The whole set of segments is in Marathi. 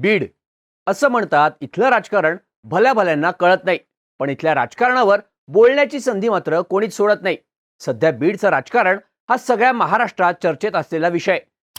बीड. असं म्हणतात इथलं राजकारण भल्या भल्यांना कळत नाही. पण इथल्या राजकारणावर बोलण्याची संधी मात्र कोणीच सोडत नाही. सध्या बीडचं राजकारण हा सगळ्या महाराष्ट्रात चर्चेत असलेला विषय.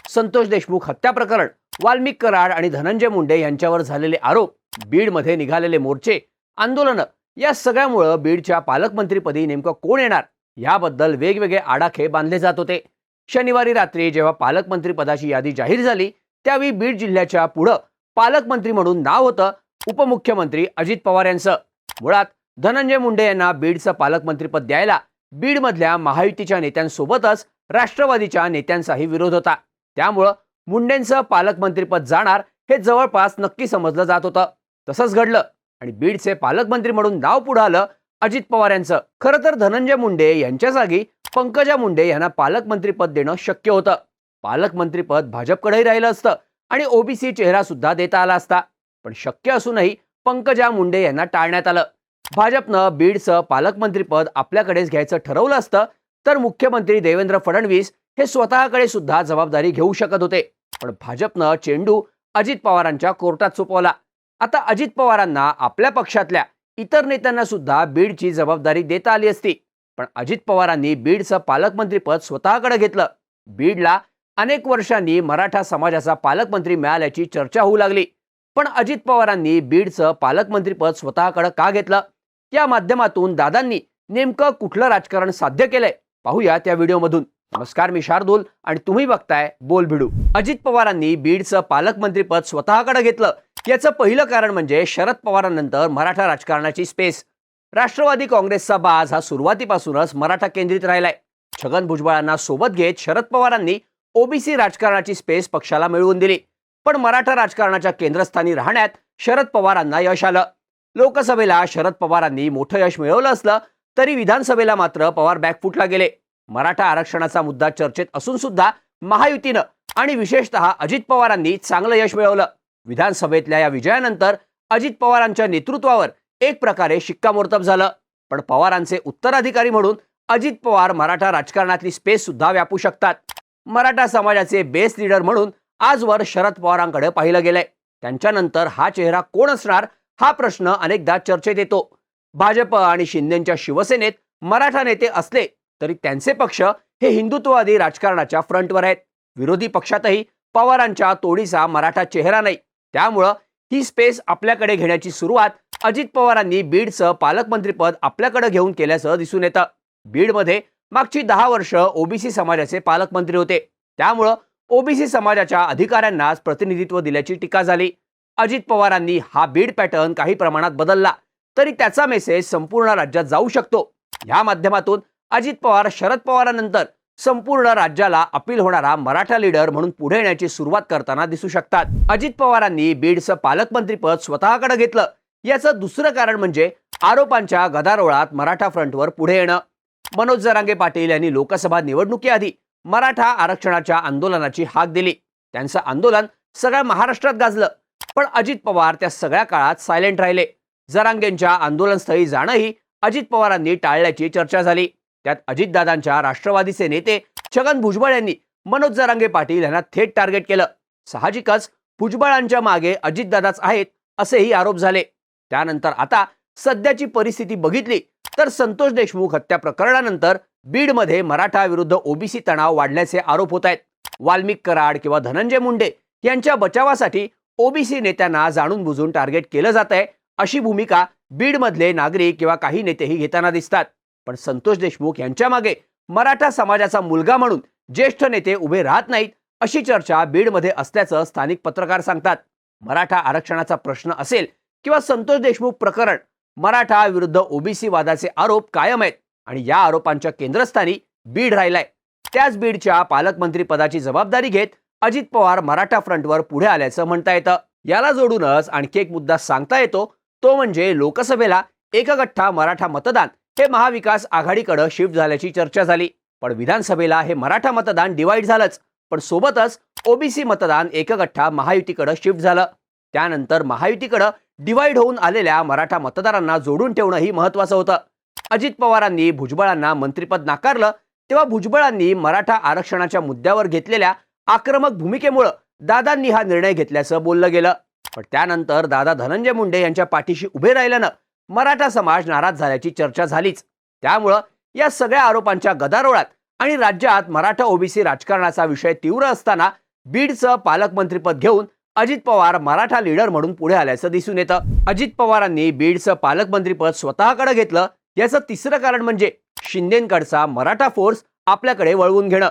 संतोष देशमुख हत्या प्रकरण वाल्मिक कराड आणि धनंजय मुंडे यांच्यावर झालेले आरोप बीडमध्ये निघालेले मोर्चे आंदोलनं या सगळ्यामुळं बीडच्या पालकमंत्रीपदी नेमकं कोण येणार? याबद्दल वेगवेगळे आडाखे बांधले जात होते. शनिवारी रात्री जेव्हा पालकमंत्रीपदाची यादी जाहीर झाली त्यावेळी बीड जिल्ह्याच्या पुढं पालकमंत्री म्हणून नाव होतं उपमुख्यमंत्री अजित पवार यांचं. मुळात धनंजय मुंडे यांना बीडचं पालकमंत्रीपद द्यायला बीडमधल्या महायुतीच्या नेत्यांसोबतच राष्ट्रवादीच्या नेत्यांचाही विरोध होता. त्यामुळं मुंडेंचं पालकमंत्रीपद जाणार हे जवळपास नक्की समजलं जात होतं. तसंच घडलं आणि बीडचे पालकमंत्री म्हणून नाव पुढं आलं अजित पवार यांचं. खरं तर धनंजय मुंडे यांच्या जागी पंकजा मुंडे यांना पालकमंत्रीपद देणं शक्य होतं. पालकमंत्रीपद भाजपकडेही राहिलं असतं. आणि ओबीसी चेहरा सुद्धा देता आला असता. पण शक्य असूनही पंकजा मुंडे यांना टाळण्यात आलं. भाजपनं बीडचं पालकमंत्रीपद आपल्याकडेच घ्यायचं ठरवलं असतं तर मुख्यमंत्री देवेंद्र फडणवीस हे स्वतःकडे सुद्धा जबाबदारी घेऊ शकत होते. पण भाजपनं चेंडू अजित पवारांच्या कोर्टात सोपवला. आता अजित पवारांना आपल्या पक्षातल्या इतर नेत्यांना सुद्धा बीडची जबाबदारी देता आली असती. पण अजित पवारांनी बीडचं पालकमंत्रीपद स्वतःकडे घेतलं. बीडला अनेक वर्षांनी मराठा समाजाचा पालकमंत्री मिळाल्याची चर्चा होऊ लागली. पण अजित पवारांनी बीडचं पालकमंत्रीपद स्वतःकडे का घेतलं? या माध्यमातून दादांनी नेमकं कुठलं राजकारण साध्य केलंय? पाहूया त्या व्हिडिओमधून. नमस्कार मी शार्दूल आणि तुम्ही बघताय बोल भिडू. अजित पवारांनी बीडचं पालकमंत्रीपद स्वतःकडे घेतलं. याचं पहिलं कारण म्हणजे शरद पवारांनंतर मराठा राजकारणाची स्पेस. राष्ट्रवादी काँग्रेसचा बाज हा सुरुवातीपासूनच मराठा केंद्रित राहिलाय. छगन भुजबळांना सोबत घेत शरद पवारांनी ओबीसी राजकारणाची स्पेस पक्षाला मिळवून दिली. पण मराठा राजकारणाच्या केंद्रस्थानी राहण्यात शरद पवारांना यश आलं. लोकसभेला शरद पवारांनी मोठं यश मिळवलं असलं तरी विधानसभेला मात्र पवार बॅकफुटला गेले. मराठा आरक्षणाचा मुद्दा चर्चेत असून सुद्धा महायुतीनं आणि विशेषतः अजित पवारांनी चांगलं यश मिळवलं. विधानसभेतल्या या विजयानंतर अजित पवारांच्या नेतृत्वावर एक प्रकारे शिक्कामोर्तब झालं. पण पवारांचे उत्तराधिकारी म्हणून अजित पवार मराठा राजकारणातली स्पेस सुद्धा व्यापू शकतात. मराठा समाजाचे बेस लीडर म्हणून आजवर शरद पवारांकडे पाहिलं गेलंय. त्यांच्यानंतर हा चेहरा कोण असणार हा प्रश्न अनेकदा चर्चेत येतो. भाजप आणि शिंदेच्या शिवसेनेत मराठा नेते असले तरी त्यांचे पक्ष हे हिंदुत्ववादी राजकारणाच्या फ्रंटवर आहेत. विरोधी पक्षातही पवारांच्या तोडीचा मराठा चेहरा नाही. त्यामुळं ही स्पेस आपल्याकडे घेण्याची सुरुवात अजित पवारांनी बीडचं पालकमंत्रीपद आपल्याकडे घेऊन केल्याचं दिसून येतं. बीडमध्ये मागची दहा वर्ष ओबीसी समाजाचे पालकमंत्री होते. त्यामुळं ओबीसी समाजाच्या अधिकाऱ्यांनाच प्रतिनिधित्व दिल्याची टीका झाली. अजित पवारांनी हा बीड पॅटर्न काही प्रमाणात बदलला तरी त्याचा मेसेज संपूर्ण राज्यात जाऊ शकतो. या माध्यमातून अजित पवार शरद पवारांनंतर संपूर्ण राज्याला अपील होणारा मराठा लीडर म्हणून पुढे येण्याची सुरुवात करताना दिसू शकतात. अजित पवारांनी बीडचं पालकमंत्रीपद स्वतःकडे घेतलं. याचं दुसरं कारण म्हणजे आरोपांच्या गदारोळात मराठा फ्रंटवर पुढे येणं. मनोज जरांगे पाटील यांनी लोकसभा निवडणुकीआधी मराठा आरक्षणाच्या आंदोलनाची हाक दिली. त्यांचं आंदोलन सगळ्या महाराष्ट्रात गाजलं. पण अजित पवार त्या सगळ्या काळात सायलेंट राहिले. जरांगेंच्या आंदोलनस्थळी जाणंही अजित पवारांनी टाळल्याची चर्चा झाली. त्यात अजितदादांच्या राष्ट्रवादीचे नेते छगन भुजबळ यांनी मनोज जरांगे पाटील यांना थेट टार्गेट केलं. साहजिकच भुजबळांच्या मागे अजितदादाच आहेत असेही आरोप झाले. त्यानंतर आता सध्याची परिस्थिती बघितली तर संतोष देशमुख हत्या प्रकरणानंतर बीडमध्ये मराठा विरुद्ध ओबीसी तणाव वाढल्याचे आरोप होत आहेत. वाल्मिक कराड किंवा धनंजय मुंडे यांच्या बचावासाठी ओबीसी नेत्यांना जाणून बुजून टार्गेट केलं जात आहे अशी भूमिका बीडमधले नागरिक किंवा काही नेतेही घेताना दिसतात. पण संतोष देशमुख यांच्या मागे मराठा समाजाचा मुलगा म्हणून ज्येष्ठ नेते उभे राहत नाहीत अशी चर्चा बीडमध्ये असल्याचं स्थानिक पत्रकार सांगतात. मराठा आरक्षणाचा प्रश्न असेल किंवा संतोष देशमुख प्रकरण मराठा विरुद्ध ओबीसी वादाचे आरोप कायम आहेत आणि या आरोपांच्या केंद्रस्थानी बीड राहिलाय. त्याच बीडच्या पालकमंत्री पदाची जबाबदारी घेत अजित पवार मराठा फ्रंटवर पुढे आल्याचं म्हणता येतं. याला जोडूनच आणखी एक मुद्दा सांगता येतो. तो म्हणजे लोकसभेला एकगठ्ठा मराठा मतदान हे महाविकास आघाडीकडे शिफ्ट झाल्याची चर्चा झाली. पण विधानसभेला हे मराठा मतदान डिवाइड झालंच. पण सोबतच ओबीसी मतदान एकगठ्ठा महायुतीकडे शिफ्ट झालं. त्यानंतर महायुतीकडं डिवाईड होऊन आलेल्या मराठा मतदारांना जोडून ठेवणंही महत्वाचं होतं. अजित पवारांनी भुजबळांना मंत्रिपद नाकारलं तेव्हा भुजबळांनी मराठा आरक्षणाच्या मुद्द्यावर घेतलेल्या आक्रमक भूमिकेमुळं दादांनी हा निर्णय घेतल्याचं बोललं गेलं. पण त्यानंतर दादा धनंजय मुंडे यांच्या पाठीशी उभे राहिल्यानं मराठा समाज नाराज झाल्याची चर्चा झालीच. त्यामुळं या सगळ्या आरोपांच्या गदारोळात आणि राज्यात मराठा ओबीसी राजकारणाचा विषय तीव्र असताना बीडचं पालकमंत्रीपद घेऊन अजित पवार मराठा लीडर म्हणून पुढे आल्याचं दिसून येतं. अजित पवारांनी बीडचं पालकमंत्रीपद स्वतःकडे घेतलं. याचं तिसरं कारण म्हणजे शिंदेकडचा मराठा फोर्स आपल्याकडे वळवून घेणं.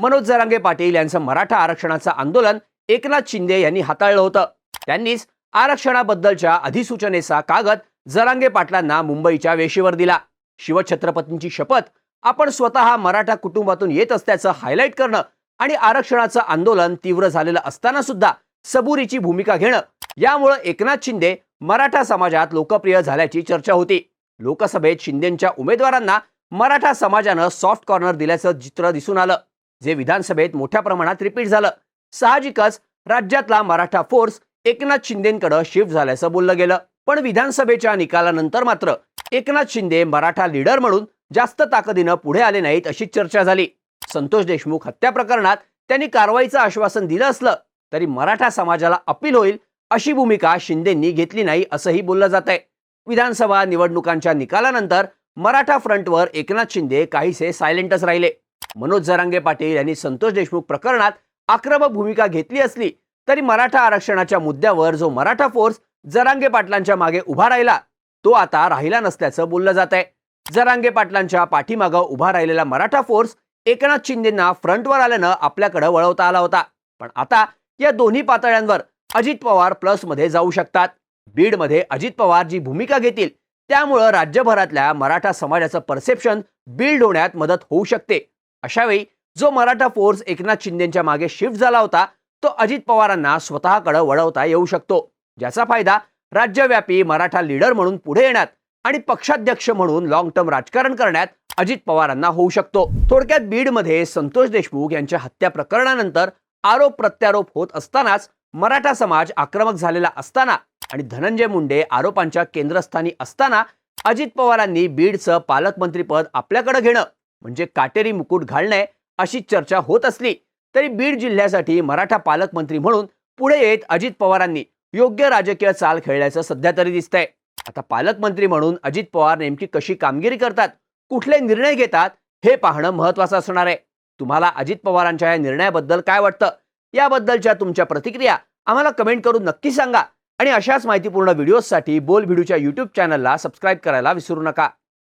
मनोज जरांगे पाटील यांचं मराठा आरक्षणाचं आंदोलन एकनाथ शिंदे यांनी हाताळलं होतं. त्यांनीच आरक्षणाबद्दलच्या अधिसूचनेचा कागद जरांगे पाटलांना मुंबईच्या वेशीवर दिला. शिवछत्रपतींची शपथ आपण स्वतः मराठा कुटुंबातून येत असल्याचं हायलाईट करणं आणि आरक्षणाचं आंदोलन तीव्र झालेलं असताना सुद्धा सबुरीची भूमिका घेणं. यामुळं एकनाथ शिंदे मराठा समाजात लोकप्रिय झाल्याची चर्चा होती. लोकसभेत शिंदेच्या उमेदवारांना मराठा समाजानं सॉफ्ट कॉर्नर दिल्याचं चित्र दिसून आलं. जे विधानसभेत मोठ्या प्रमाणात रिपीट झालं. साहजिकच राज्यातला मराठा फोर्स एकनाथ शिंदेकडे शिफ्ट झाल्याचं बोललं गेलं. पण विधानसभेच्या निकालानंतर मात्र एकनाथ शिंदे मराठा लीडर म्हणून जास्त ताकदीनं पुढे आले नाहीत अशी चर्चा झाली. संतोष देशमुख हत्या प्रकरणात त्यांनी कारवाईचं आश्वासन दिलं असलं तरी मराठा समाजाला अपील होईल अशी भूमिका शिंदेंनी घेतली नाही असंही बोललं जात आहे विधानसभा निवडणुकांच्या निकालानंतर मराठा फ्रंटवर एकनाथ शिंदे काहीसे सायलेंटच राहिले. मनोज जरांगे पाटील यांनी संतोष देशमुख प्रकरणात आक्रमक भूमिका घेतली असली तरी मराठा आरक्षणाच्या मुद्द्यावर जो मराठा फोर्स जरांगे पाटलांच्या मागे उभा राहिला तो आता राहिला नसल्याचं बोललं जात आहे जरांगे पाटलांच्या पाठीमागं उभा राहिलेला मराठा फोर्स एकनाथ शिंदेंना फ्रंटवर आल्यानं आपल्याकडे वळवता आला होता. पण आता या दोन्ही पातळ्यांवर अजित पवार प्लसमध्ये जाऊ शकतात. बीडमध्ये अजित पवार जी भूमिका घेतील त्यामुळं राज्यभरातल्या मराठा समाजाचं परसेप्शन बिल्ड होण्यात मदत होऊ शकते. अशावेळी जो मराठा फोर्स एकनाथ शिंदेच्या मागे शिफ्ट झाला होता तो अजित पवारांना स्वतःकडे वळवता येऊ शकतो. ज्याचा फायदा राज्यव्यापी मराठा लीडर म्हणून पुढे येण्यात आणि पक्षाध्यक्ष म्हणून लॉंग टर्म राजकारण करण्यात अजित पवारांना होऊ शकतो. थोडक्यात बीडमध्ये संतोष देशमुख यांच्या हत्या प्रकरणानंतर आरोप प्रत्यारोप होत असतानाच मराठा समाज आक्रमक झालेला असताना आणि धनंजय मुंडे आरोपांच्या केंद्रस्थानी असताना अजित पवारांनी बीडचं पालकमंत्रीपद आपल्याकडे घेणं म्हणजे काटेरी मुकुट घालणे अशी चर्चा होत असली तरी बीड जिल्ह्यासाठी मराठा पालकमंत्री म्हणून पुढे येत अजित पवारांनी योग्य राजकीय चाल खेळल्याचं सध्या तरी दिसतंय. आता पालकमंत्री म्हणून अजित पवार नेमकी कशी कामगिरी करतात कुठले निर्णय घेतात हे पाहणं महत्वाचं असणार आहे. तुम्हाला अजित पवारांच्या या निर्णयाबद्दल काय वाटतं? याबद्दलच्या तुमच्या प्रतिक्रिया आम्हाला कमेंट करून नक्की सांगा. आणि अशाच माहितीपूर्ण व्हिडिओजसाठी बोल व्हिडिओच्या यूट्यूब चॅनलला सबस्क्राईब करायला विसरू नका.